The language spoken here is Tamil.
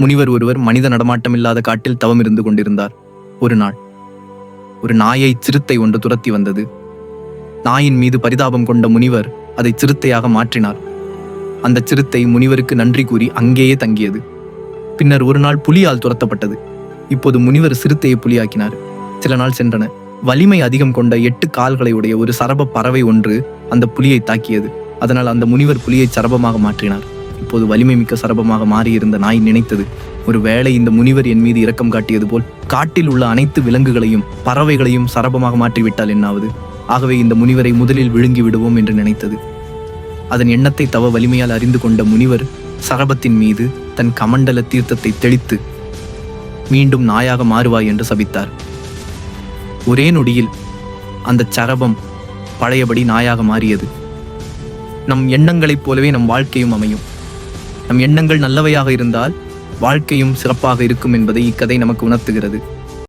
முனிவர் ஒருவர் மனித நடமாட்டம் இல்லாத காட்டில் தவம் இருந்து கொண்டிருந்தார். ஒரு நாள் ஒரு நாயை சிறுத்தை ஒன்று துரத்தி வந்தது. நாயின் மீது பரிதாபம் கொண்ட முனிவர் அதை சிறுத்தையாக மாற்றினார். அந்த சிறுத்தை முனிவருக்கு நன்றி கூறி அங்கேயே தங்கியது. பின்னர் ஒரு நாள் புலியால் துரத்தப்பட்டது. இப்போது முனிவர் சிறுத்தையை புலியாக்கினார். சில நாள் சென்றன. வலிமை அதிகம் கொண்ட எட்டு கால்களை உடைய ஒரு சரப பறவை ஒன்று அந்த புலியை தாக்கியது. அதனால் அந்த முனிவர் புலியை சரபமாக மாற்றினார். இப்போது வலிமை மிக்க சரபமாக மாறியிருந்த நாய் நினைத்தது. ஒருவேளை இந்த முனிவர் என் மீது இரக்கம் காட்டியது போல் காட்டில் உள்ள அனைத்து விலங்குகளையும் பறவைகளையும் சரபமாக மாற்றிவிட்டால் என்னாவது? ஆகவே இந்த முனிவரை முதலில் விழுங்கி விடுவோம் என்று நினைத்தது. அதன் எண்ணத்தை தவ வலிமையால் அறிந்து கொண்ட முனிவர் சரபத்தின் மீது தன் கமண்டல தீர்த்தத்தை தெளித்து மீண்டும் நாயாக மாறுவாய் என்று சபித்தார். ஒரே நொடியில் அந்த சரபம் பழையபடி நாயாக மாறியது. நம் எண்ணங்களைப் போலவே நம் வாழ்க்கையும் அமையும். நம் எண்ணங்கள் நல்லவையாக இருந்தால் வாழ்க்கையும் சிறப்பாக இருக்கும் என்பதை இக்கதை நமக்கு உணர்த்துகிறது.